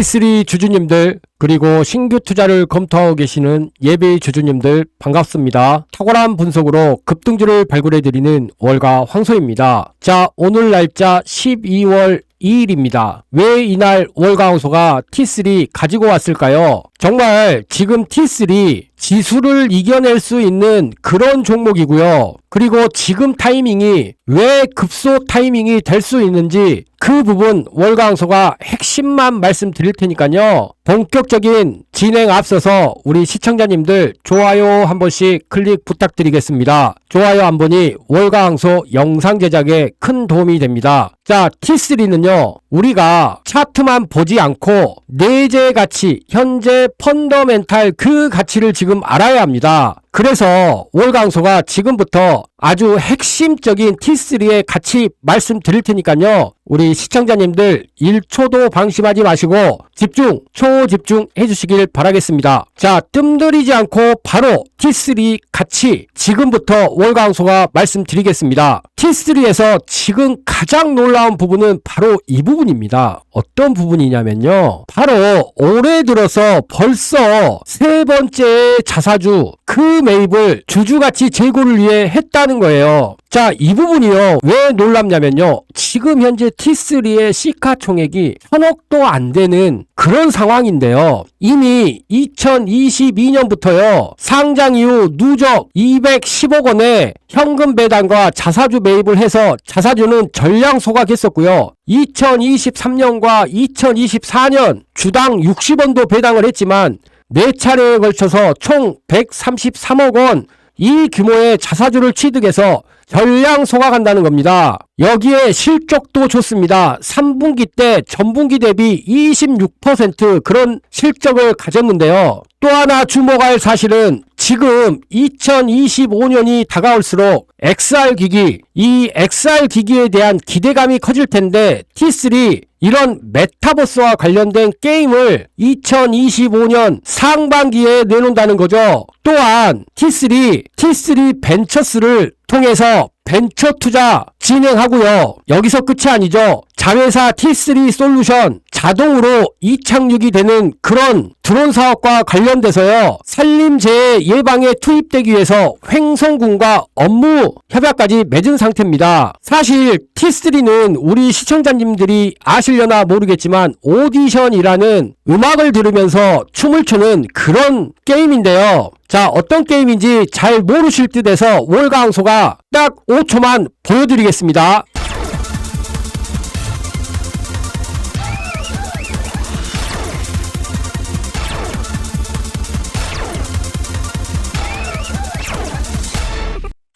T3 주주님들 그리고 신규 투자를 검토하고 계시는 예비 주주님들 반갑습니다. 탁월한 분석으로 급등주를 발굴해드리는 월가 황소입니다. 자 오늘 날짜 12월 2일입니다. 왜 이날 월가황소가 T3 가지고 왔을까요? 정말 지금 T3 지수를 이겨낼 수 있는 그런 종목이고요. 그리고 지금 타이밍이 왜 급소 타이밍이 될 수 있는지 그 부분 월가항소가 핵심만 말씀드릴 테니까요. 본격적인 진행 앞서서 우리 시청자님들 좋아요 한 번씩 클릭 부탁드리겠습니다. 좋아요 한 번이 월가항소 영상 제작에 큰 도움이 됩니다. 자, T3는요, 우리가 차트만 보지 않고 내재 가치, 현재 펀더멘탈 그 가치를 지금 알아야 합니다. 그래서 월강소가 지금부터 아주 핵심적인 T3의 가치 말씀드릴 테니까요. 우리 시청자님들 1초도 방심하지 마시고 집중, 초집중 해주시길 바라겠습니다. 자, 뜸들이지 않고 바로 T3 가치 지금부터 월강소가 말씀드리겠습니다. T3에서 지금 가장 놀라운 부분은 바로 이 부분입니다. 어떤 부분이냐면요. 바로 올해 들어서 벌써 세 번째 자사주 그 매입을 주주가치 제고를 위해 했다는 거예요. 자, 이 부분이요. 왜 놀랍냐면요. 지금 현재 T3의 시가 총액이 천억도 안 되는 그런 상황인데요. 이미 2022년부터요. 상장 이후 누적 210억 원의 현금 배당과 자사주 매입을 해서 자사주는 전량 소각했었고요. 2023년과 2024년 주당 60원도 배당을 했지만 네 차례에 걸쳐서 총 133억 원 이 규모의 자사주를 취득해서 전량 소각한다는 겁니다. 여기에 실적도 좋습니다. 3분기 때 전분기 대비 26% 그런 실적을 가졌는데요. 또 하나 주목할 사실은 지금 2025년이 다가올수록 XR 기기, 이 XR 기기에 대한 기대감이 커질 텐데 T3 이런 메타버스와 관련된 게임을 2025년 상반기에 내놓는다는 거죠. 또한 T3, T3 벤처스를 통해서 벤처 투자 진행하고요. 여기서 끝이 아니죠. 자회사 T3 솔루션 자동으로 이착륙이 되는 그런 드론 사업과 관련돼서요. 산림재해 예방에 투입되기 위해서 횡성군과 업무 협약까지 맺은 상태입니다. 사실 T3는 우리 시청자님들이 아시려나 모르겠지만 오디션이라는 음악을 들으면서 춤을 추는 그런 게임인데요. 자, 어떤 게임인지 잘 모르실 듯 해서 월강소가 딱 5초만 보여드리겠습니다.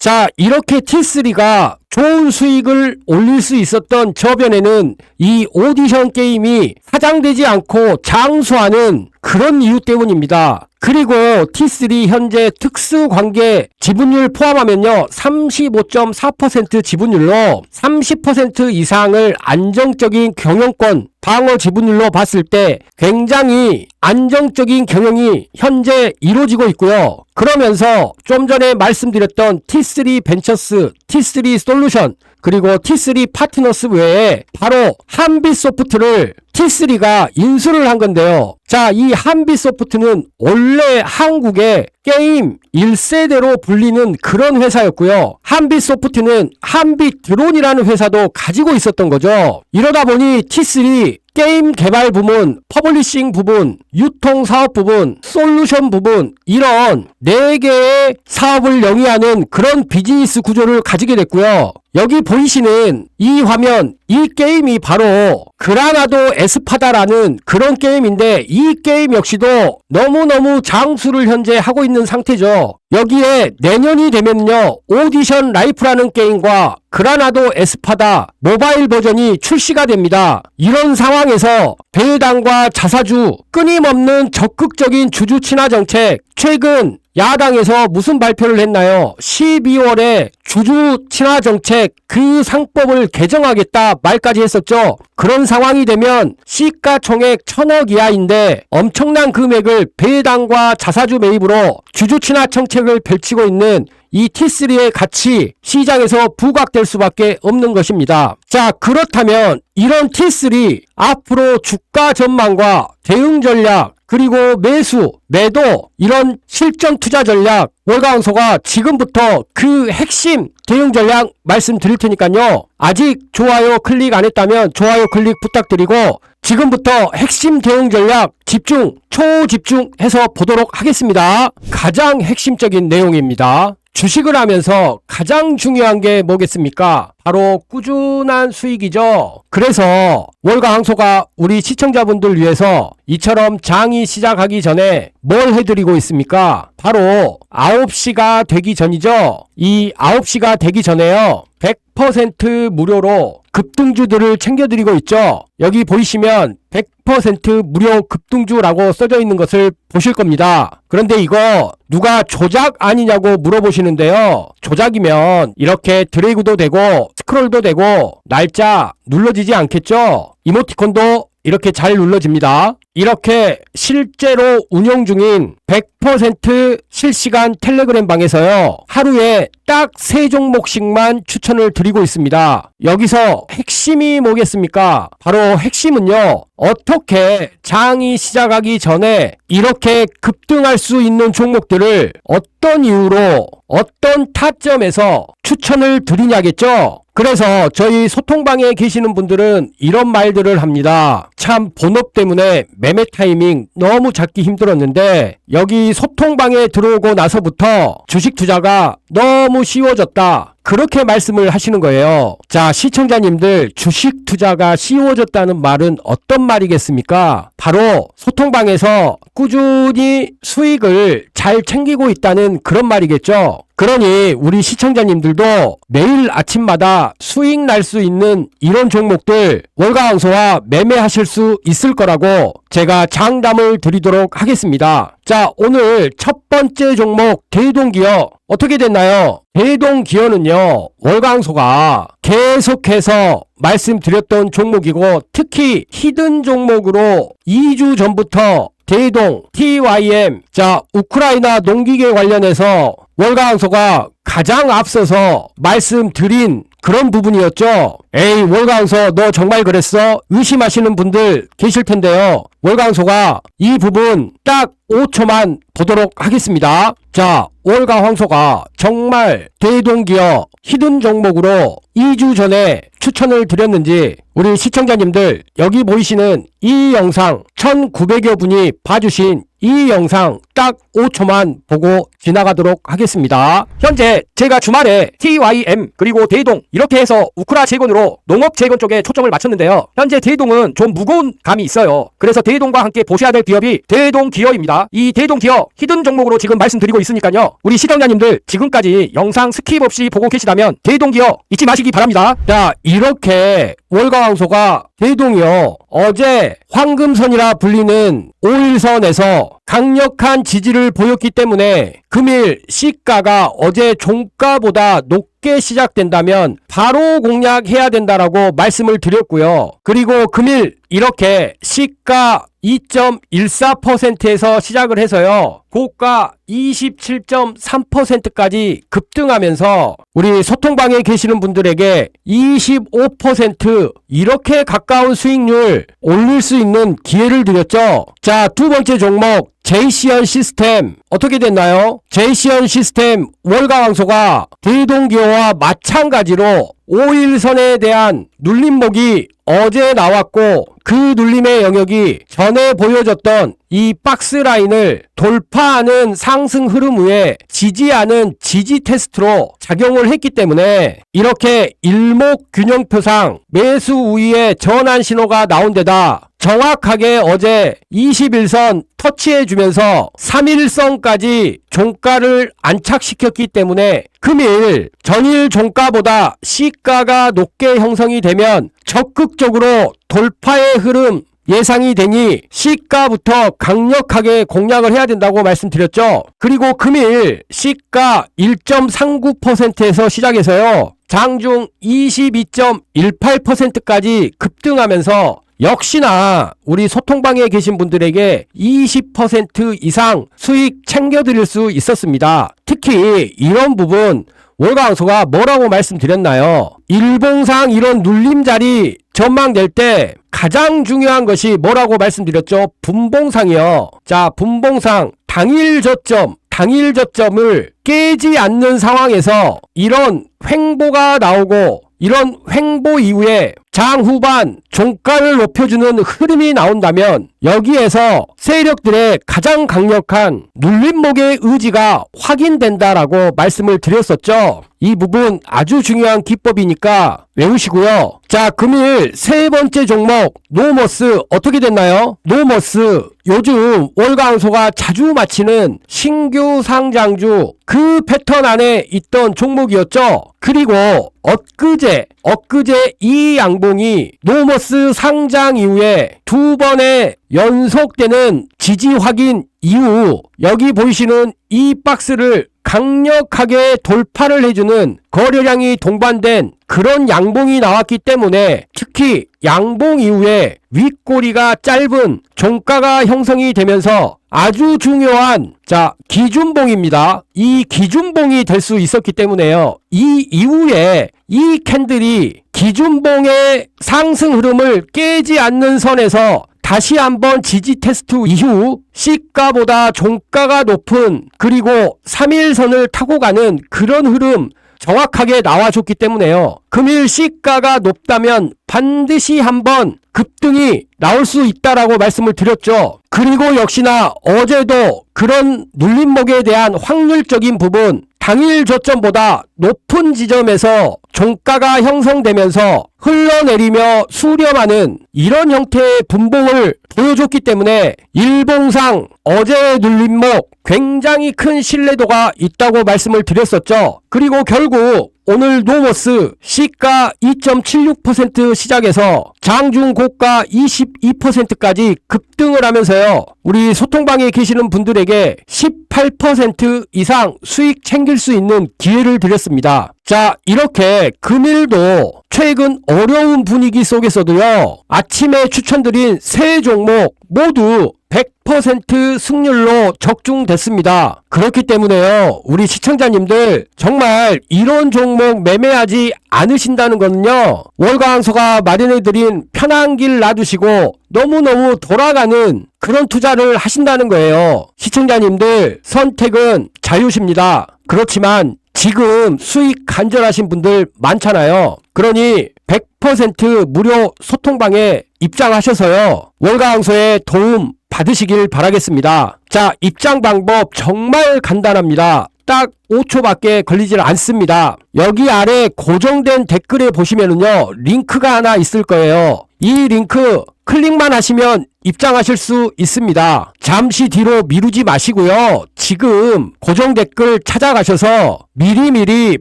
자, 이렇게 T3가 좋은 수익을 올릴 수 있었던 저변에는 이 오디션 게임이 사장되지 않고 장수하는 그런 이유 때문입니다. 그리고 T3 현재 특수관계 지분율 포함하면요 35.4% 지분율로 30% 이상을 안정적인 경영권 방어 지분율로 봤을 때 굉장히 안정적인 경영이 현재 이루어지고 있고요. 그러면서 좀 전에 말씀드렸던 T3 벤처스, T3 솔루 션, 그리고 T3 파트너스 외에 바로 한빛 소프트를 T3가 인수를 한 건데요. 자, 이 한빛 소프트는 원래 한국의 게임 1세대로 불리는 그런 회사였고요. 한빛 소프트는 한빛 드론이라는 회사도 가지고 있었던 거죠. 이러다 보니 T3 게임 개발 부문, 퍼블리싱 부분, 유통 사업 부분, 솔루션 부분 이런 4개의 사업을 영위하는 그런 비즈니스 구조를 가지게 됐고요. 여기 보이시는 이 화면, 이 게임이 바로 그라나도 에스파다라는 그런 게임인데 이 게임 역시도 너무너무 장수를 현재 하고 있는 상태죠. 여기에 내년이 되면요. 오디션 라이프라는 게임과 그라나도 에스파다 모바일 버전이 출시가 됩니다. 이런 상황에서 배당과 자사주 끊임없는 적극적인 주주 친화 정책 최근 야당에서 무슨 발표를 했나요? 12월에 주주 친화 정책 그 상법을 개정하겠다 말까지 했었죠. 그런 상황이 되면 시가 총액 천억 이하인데 엄청난 금액을 배당과 자사주 매입으로 주주 친화 정책 을 기세를 펼치고 있는 이 T3의 가치 시장에서 부각될 수밖에 없는 것입니다. 자, 그렇다면 이런 T3 앞으로 주가 전망과 대응 전략 그리고 매수, 매도 이런 실전 투자 전략 월가왕소가 지금부터 그 핵심 대응 전략 말씀드릴 테니까요. 아직 좋아요 클릭 안 했다면 좋아요 클릭 부탁드리고 지금부터 핵심 대응 전략 집중, 초집중해서 보도록 하겠습니다. 가장 핵심적인 내용입니다. 주식을 하면서 가장 중요한 게 뭐겠습니까? 바로 꾸준한 수익이죠. 그래서 월가 항소가 우리 시청자분들 위해서 이처럼 장이 시작하기 전에 뭘 해드리고 있습니까? 바로 9시가 되기 전이죠. 이 9시가 되기 전에요. 100% 무료로 급등주들을 챙겨드리고 있죠. 여기 보이시면 100% 무료 급등주라고 써져 있는 것을 보실 겁니다. 그런데 이거 누가 조작 아니냐고 물어보시는데요. 조작이면 이렇게 드래그도 되고 스크롤도 되고 날짜 눌러지지 않겠죠? 이모티콘도 이렇게 잘 눌러집니다. 이렇게 실제로 운영 중인 100% 실시간 텔레그램 방에서요. 하루에 딱 세 종목씩만 추천을 드리고 있습니다. 여기서 핵심이 뭐겠습니까? 바로 핵심은요. 어떻게 장이 시작하기 전에 이렇게 급등할 수 있는 종목들을 어떤 이유로 어떤 타점에서 추천을 드리냐겠죠? 그래서 저희 소통방에 계시는 분들은 이런 말들을 합니다. 참 본업 때문에 매매 타이밍 너무 잡기 힘들었는데 여기 소통방에 들어오고 나서부터 주식 투자가 너무 쉬워졌다. 그렇게 말씀을 하시는 거예요. 자, 시청자님들, 주식 투자가 쉬워졌다는 말은 어떤 말이겠습니까? 바로 소통방에서 꾸준히 수익을 잘 챙기고 있다는 그런 말이겠죠. 그러니 우리 시청자님들도 매일 아침마다 수익 날 수 있는 이런 종목들 월가항소와 매매하실 수 있을 거라고 제가 장담을 드리도록 하겠습니다. 자, 오늘 첫 번째 종목 대동기어 어떻게 됐나요? 대동기어는요, 월광소가 계속해서 말씀드렸던 종목이고, 특히 히든 종목으로 2주 전부터 대동, TYM, 자, 우크라이나 농기계 관련해서 월광소가 가장 앞서서 말씀드린 그런 부분이었죠. 에이, 월광소 너 정말 그랬어? 의심하시는 분들 계실 텐데요. 월광소가 이 부분 딱 5초만 보도록 하겠습니다. 자, 월가 황소가 정말 대동기업 히든 종목으로 2주 전에 추천을 드렸는지 우리 시청자님들 여기 보이시는 이 영상 1900여 분이 봐주신 이 영상 딱 5초만 보고 지나가도록 하겠습니다. 현재 제가 주말에 TYM 그리고 대동 이렇게 해서 우크라 재건으로 농업 재건 쪽에 초점을 맞췄는데요. 현재 대동은 좀 무거운 감이 있어요. 그래서 대동과 함께 보셔야 될 기업이 대동 기업입니다. 이 대동 기업 히든 종목으로 지금 말씀드리고 있으니까요. 우리 시청자님들 지금까지 영상 스킵 없이 보고 계시다면 대동 기업 잊지 마시기 바랍니다. 자 이렇게 월가왕소가 대동이요. 어제 황금선이라 불리는 5일선에서 강력한 지지를 보였기 때문에 금일 시가가 어제 종가보다 높게 시작된다면 바로 공략해야 된다라고 말씀을 드렸고요. 그리고 금일 이렇게 시가 2.14%에서 시작을 해서요. 고가 27.3%까지 급등하면서 우리 소통방에 계시는 분들에게 25% 이렇게 가까운 수익률 올릴 수 있는 기회를 드렸죠. 자, 두 번째 종목 제이시언 시스템 어떻게 됐나요? 제이시언 시스템 월가왕소가 대동기호와 마찬가지로 5일선에 대한 눌림목이 어제 나왔고 그 눌림의 영역이 전에 보여줬던 이 박스 라인을 돌파하는 상승 흐름 후에 지지하는 지지 테스트로 작용을 했기 때문에 이렇게 일목균형표상 매수 우위의 전환 신호가 나온 데다 정확하게 어제 21선 터치해주면서 3일선까지 종가를 안착시켰기 때문에 금일 전일 종가보다 시가가 높게 형성이 되면 적극적으로 돌파의 흐름 예상이 되니 시가부터 강력하게 공략을 해야 된다고 말씀드렸죠. 그리고 금일 시가 1.39%에서 시작해서요. 장중 22.18%까지 급등하면서 역시나 우리 소통방에 계신 분들에게 20% 이상 수익 챙겨드릴 수 있었습니다. 특히 이런 부분 월강소가 뭐라고 말씀드렸나요? 일봉상 이런 눌림자리 전망될 때 가장 중요한 것이 뭐라고 말씀드렸죠? 분봉상이요. 자, 분봉상 당일 저점, 당일 저점을 깨지 않는 상황에서 이런 횡보가 나오고 이런 횡보 이후에 장 후반 종가를 높여주는 흐름이 나온다면 여기에서 세력들의 가장 강력한 눌림목의 의지가 확인된다라고 말씀을 드렸었죠. 이 부분 아주 중요한 기법이니까 외우시고요. 자, 금일 세 번째 종목 노머스 어떻게 됐나요? 노머스 요즘 월강소가 자주 마치는 신규 상장주 그 패턴 안에 있던 종목이었죠. 그리고 엊그제 엊그제 이 양봉이 노머스 상장 이후에 두 번의 연속되는 지지 확인 이후 여기 보이시는 이 박스를 강력하게 돌파를 해주는 거래량이 동반된 그런 양봉이 나왔기 때문에 특히 양봉 이후에 윗꼬리가 짧은 종가가 형성이 되면서 아주 중요한 자 기준봉입니다. 이 기준봉이 될 수 있었기 때문에요. 이 이후에 이 캔들이 기준봉의 상승 흐름을 깨지 않는 선에서 다시 한번 지지 테스트 이후 시가보다 종가가 높은 그리고 3일선을 타고 가는 그런 흐름 정확하게 나와줬기 때문에요. 금일 시가가 높다면 반드시 한번 급등이 나올 수 있다라고 말씀을 드렸죠. 그리고 역시나 어제도 그런 눌림목에 대한 확률적인 부분 당일 저점보다 높은 지점에서 종가가 형성되면서 흘러내리며 수렴하는 이런 형태의 분봉을 보여줬기 때문에 일봉상 어제의 눌림목 굉장히 큰 신뢰도가 있다고 말씀을 드렸었죠. 그리고 결국 오늘 노머스 시가 2.76% 시작해서 장중 고가 22%까지 급등을 하면서요. 우리 소통방에 계시는 분들에게 18% 이상 수익 챙길 수 있는 기회를 드렸습니다. 자, 이렇게 금일도 최근 어려운 분위기 속에서도요. 아침에 추천드린 세 종목 모두 100% 승률로 적중됐습니다. 그렇기 때문에요. 우리 시청자님들 정말 이런 종목 매매하지 않으신다는 거는요. 월강소가 마련해드린 편한 길 놔두시고 너무너무 돌아가는 그런 투자를 하신다는 거예요. 시청자님들 선택은 자유십니다. 그렇지만 지금 수익 간절하신 분들 많잖아요. 그러니 100% 무료 소통방에 입장하셔서요. 월가 항소에 도움 받으시길 바라겠습니다. 자, 입장 방법 정말 간단합니다. 딱 5초밖에 걸리질 않습니다. 여기 아래 고정된 댓글에 보시면은요, 링크가 하나 있을 거예요. 이 링크 클릭만 하시면 입장하실 수 있습니다. 잠시 뒤로 미루지 마시고요. 지금 고정 댓글 찾아가셔서 미리미리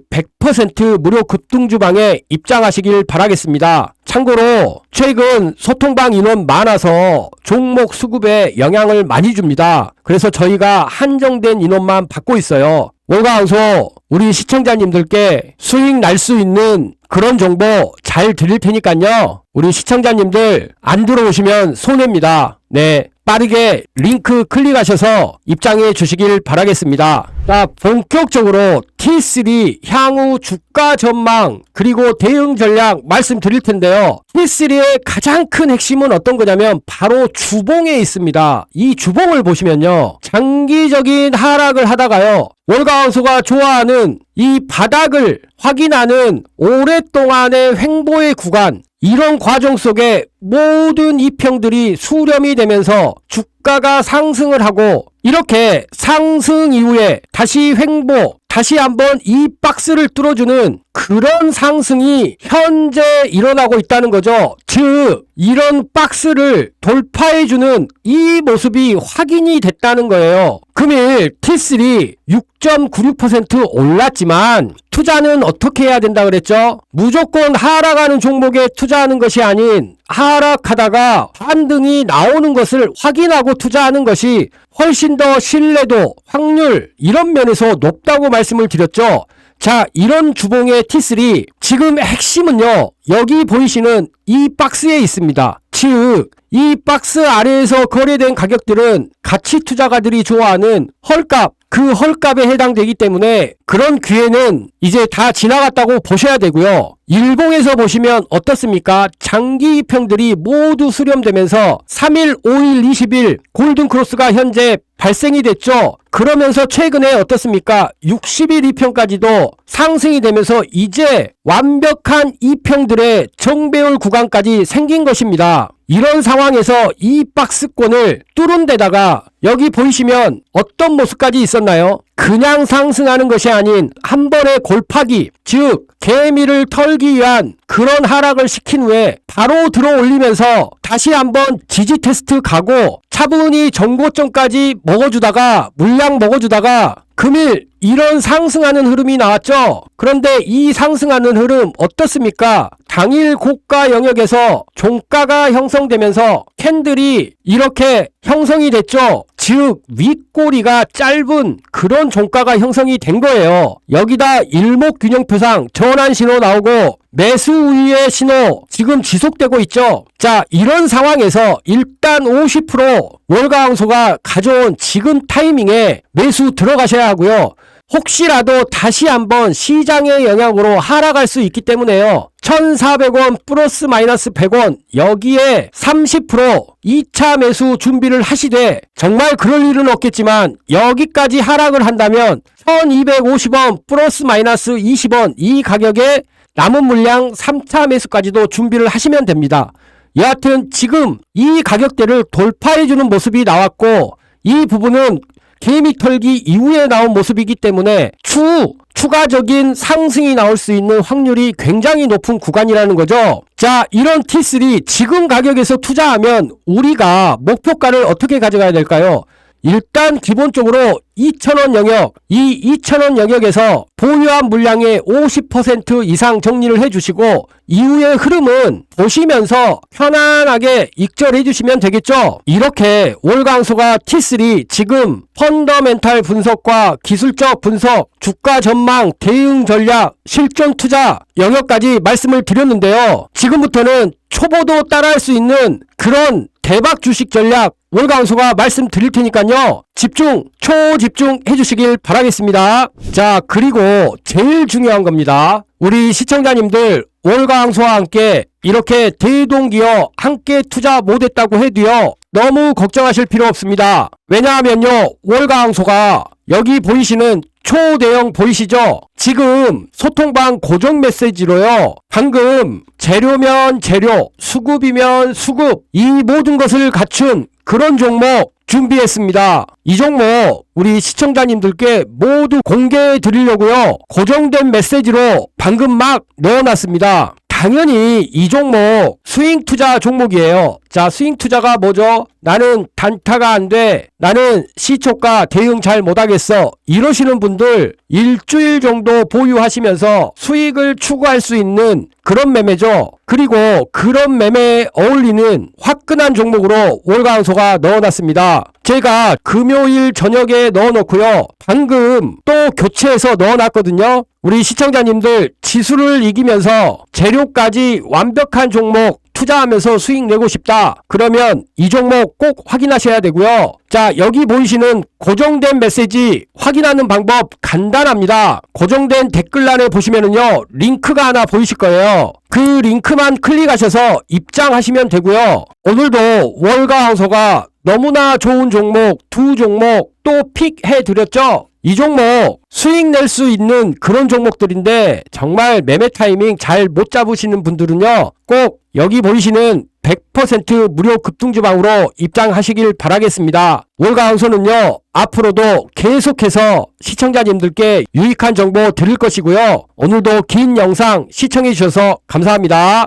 100% 무료 급등주방에 입장하시길 바라겠습니다. 참고로 최근 소통방 인원 많아서 종목 수급에 영향을 많이 줍니다. 그래서 저희가 한정된 인원만 받고 있어요. 월가항소 우리 시청자님들께 수익 날 수 있는 그런 정보 잘 드릴 테니까요. 우리 시청자님들 안 들어오시면 손해입니다. 네. 빠르게 링크 클릭하셔서 입장해 주시길 바라겠습니다. 자, 본격적으로 T3 향후 주가 전망 그리고 대응 전략 말씀드릴 텐데요. T3의 가장 큰 핵심은 어떤 거냐면 바로 주봉에 있습니다. 이 주봉을 보시면요. 장기적인 하락을 하다가요. 월가원소가 좋아하는 이 바닥을 확인하는 오랫동안의 횡보의 구간 이런 과정 속에 모든 이평들이 수렴이 되면서 주가가 상승을 하고 이렇게 상승 이후에 다시 횡보, 다시 한번 이 박스를 뚫어주는 그런 상승이 현재 일어나고 있다는 거죠. 즉, 이런 박스를 돌파해주는 이 모습이 확인이 됐다는 거예요. 금일 T3 6.96% 올랐지만 투자는 어떻게 해야 된다 그랬죠? 무조건 하락하는 종목에 투자하는 것이 아닌 하락하다가 반등이 나오는 것을 확인하고 투자하는 것이 훨씬 더 신뢰도, 확률 이런 면에서 높다고 말씀을 드렸죠. 자, 이런 주봉의 T3 지금 핵심은요. 여기 보이시는 이 박스에 있습니다. 즉, 이 박스 아래에서 거래된 가격들은 가치 투자가들이 좋아하는 헐값, 그 헐값에 해당되기 때문에 그런 기회는 이제 다 지나갔다고 보셔야 되고요. 일봉에서 보시면 어떻습니까? 장기 이평들이 모두 수렴되면서 3일, 5일, 20일 골든크로스가 현재 발생이 됐죠. 그러면서 최근에 어떻습니까? 60일 이평까지도 상승이 되면서 이제 완벽한 이평들의 정배울 구간까지 생긴 것입니다. 이런 상황에서 이 박스권을 뚫은 데다가 여기 보이시면 어떤 모습까지 있었나요? 그냥 상승하는 것이 아닌 한 번의 골파기, 즉 개미를 털기 위한 그런 하락을 시킨 후에 바로 들어 올리면서 다시 한번 지지 테스트 가고 차분히 정고점까지 먹어주다가 물량 먹어주다가 금일 이런 상승하는 흐름이 나왔죠. 그런데 이 상승하는 흐름 어떻습니까? 당일 고가 영역에서 종가가 형성되면서 캔들이 이렇게 형성이 됐죠. 즉 윗꼬리가 짧은 그런 종가가 형성이 된 거예요. 여기다 일목균형표상 전환 신호 나오고 매수 우위의 신호 지금 지속되고 있죠. 자 이런 상황에서 일단 50% 월가항소가 가져온 지금 타이밍에 매수 들어가셔야 하고요. 혹시라도 다시 한번 시장의 영향으로 하락할 수 있기 때문에요. 1,400원 플러스 마이너스 100원 여기에 30% 2차 매수 준비를 하시되 정말 그럴 일은 없겠지만 여기까지 하락을 한다면 1,250원 플러스 마이너스 20원 이 가격에 남은 물량 3차 매수까지도 준비를 하시면 됩니다. 여하튼 지금 이 가격대를 돌파해주는 모습이 나왔고 이 부분은 개미 털기 이후에 나온 모습이기 때문에 추후 추가적인 상승이 나올 수 있는 확률이 굉장히 높은 구간이라는 거죠. 자, 이런 T3 지금 가격에서 투자하면 우리가 목표가를 어떻게 가져가야 될까요? 일단 기본적으로 2,000원 영역, 이 2,000원 영역에서 보유한 물량의 50% 이상 정리를 해주시고 이후의 흐름은 보시면서 편안하게 익절해 주시면 되겠죠. 이렇게 월강소가 T3 지금 펀더멘탈 분석과 기술적 분석, 주가 전망, 대응 전략, 실전 투자 영역까지 말씀을 드렸는데요. 지금부터는 초보도 따라할 수 있는 그런 대박 주식 전략 월강소가 말씀드릴 테니까요. 집중, 초집중 해주시길 바라겠습니다. 자, 그리고 제일 중요한 겁니다. 우리 시청자님들 월강소와 함께 이렇게 대동기어 함께 투자 못했다고 해도요. 너무 걱정하실 필요 없습니다. 왜냐하면요. 월강소가 여기 보이시는 초대형 보이시죠? 지금 소통방 고정 메시지로요. 방금 재료면 재료, 수급이면 수급, 이 모든 것을 갖춘 그런 종목 준비했습니다. 이 종목 우리 시청자님들께 모두 공개해 드리려고요. 고정된 메시지로 방금 막 넣어놨습니다. 당연히 이 종목 스윙 투자 종목이에요. 자, 스윙 투자가 뭐죠? 나는 단타가 안 돼. 나는 시초가 대응 잘 못하겠어. 이러시는 분들 일주일 정도 보유하시면서 수익을 추구할 수 있는 그런 매매죠. 그리고 그런 매매에 어울리는 화끈한 종목으로 월강소가 넣어놨습니다. 제가 금요일 저녁에 넣어놓고요. 방금 또 교체해서 넣어놨거든요. 우리 시청자님들 지수를 이기면서 재료까지 완벽한 종목 투자하면서 수익 내고 싶다. 그러면 이 종목 꼭 확인하셔야 되고요. 자, 여기 보이시는 고정된 메시지 확인하는 방법 간단합니다. 고정된 댓글란에 보시면은요, 링크가 하나 보이실 거예요. 그 링크만 클릭하셔서 입장하시면 되고요. 오늘도 월가 항소가 너무나 좋은 종목 두 종목 또 픽해 드렸죠. 이 종목 수익 낼 수 있는 그런 종목들인데 정말 매매 타이밍 잘 못 잡으시는 분들은요 꼭 여기 보이시는 100% 무료 급등주방으로 입장하시길 바라겠습니다. 월가항소는요 앞으로도 계속해서 시청자님들께 유익한 정보 드릴 것이고요. 오늘도 긴 영상 시청해 주셔서 감사합니다.